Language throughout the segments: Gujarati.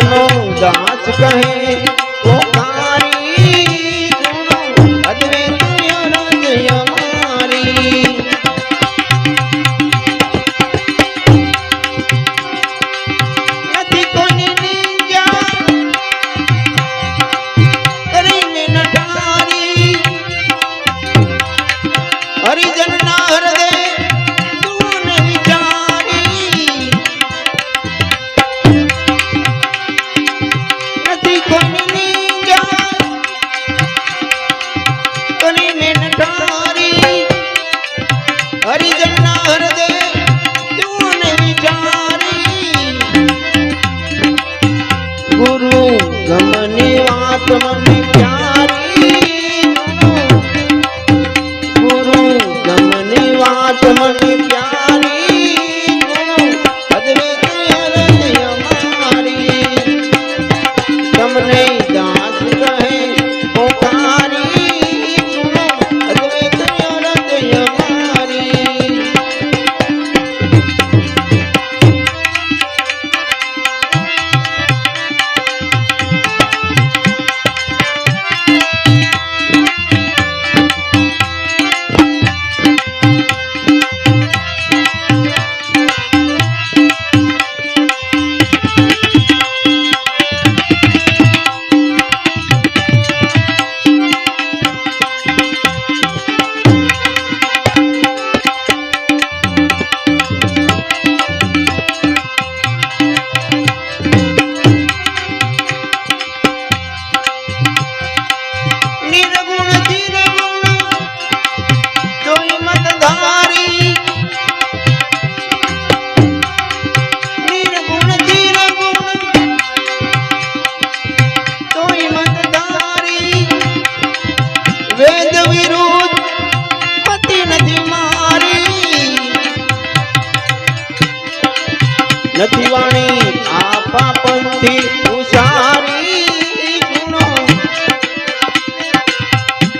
નો દાસ કહે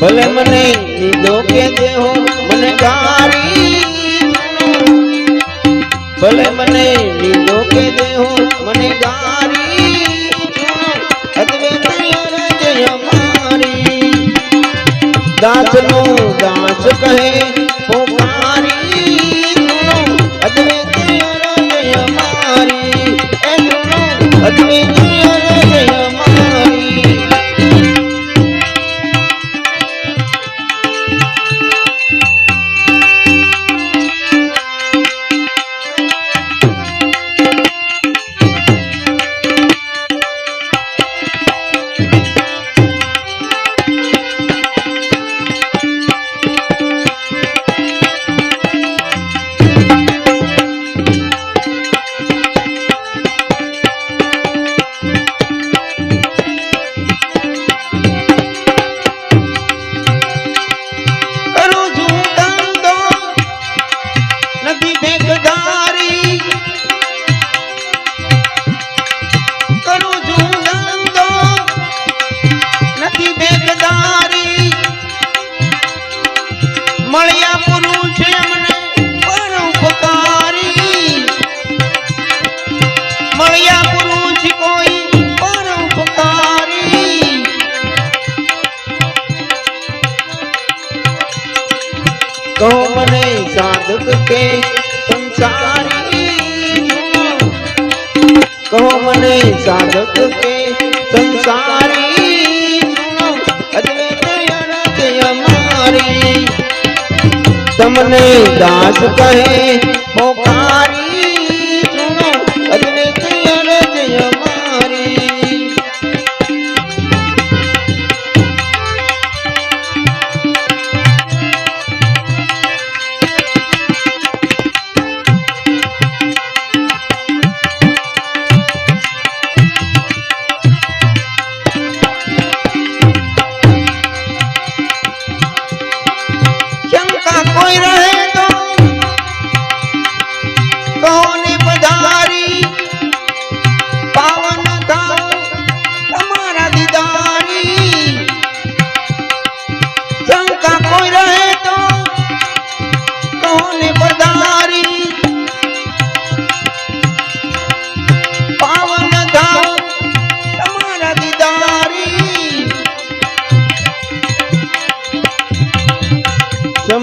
ભલે મને કીધો કે દેહો મને ગારી ભલે મને લીધો કે દેહો મને ગારી દાંતનો દાંત કહે તો મને સાધક કે કહો મને સાધક કે સંસારી અમારી. તમને દાસ કહે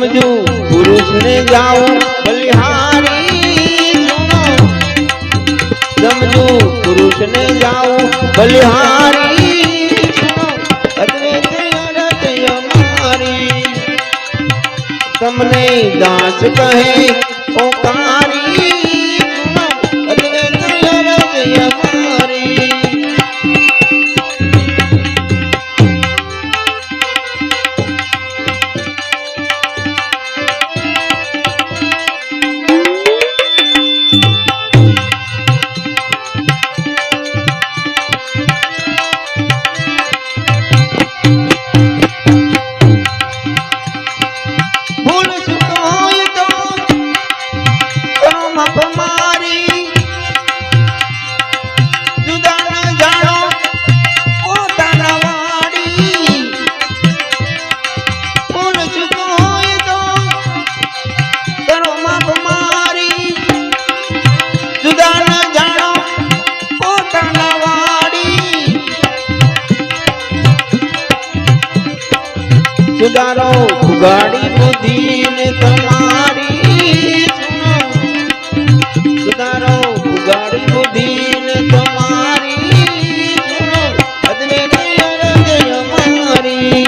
સમજુ પુરુષને જાઉં બલિહારી સુનો સમજુ પુરુષને જાઉં બલિહારી તમને દાસ કહે ઓકારી સુધારો ફુગાડી બુદ્ધિને તમારી સુધારો ફુગાડી બુદ્ધિને તમારી અદવે અમારી.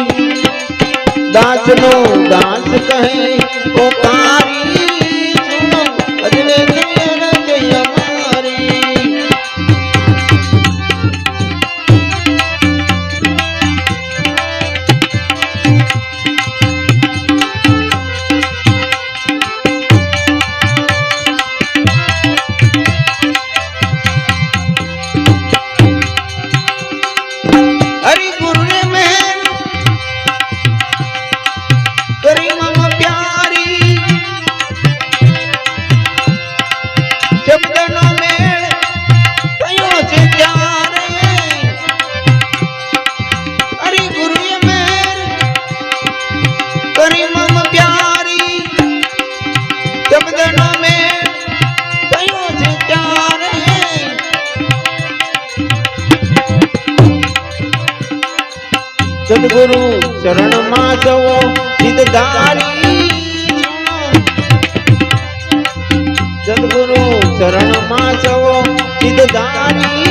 દાસનો સદગુરુ શરણમાં જવો હિતધારી સદગુરુ શરણમાં જવો હિતધારી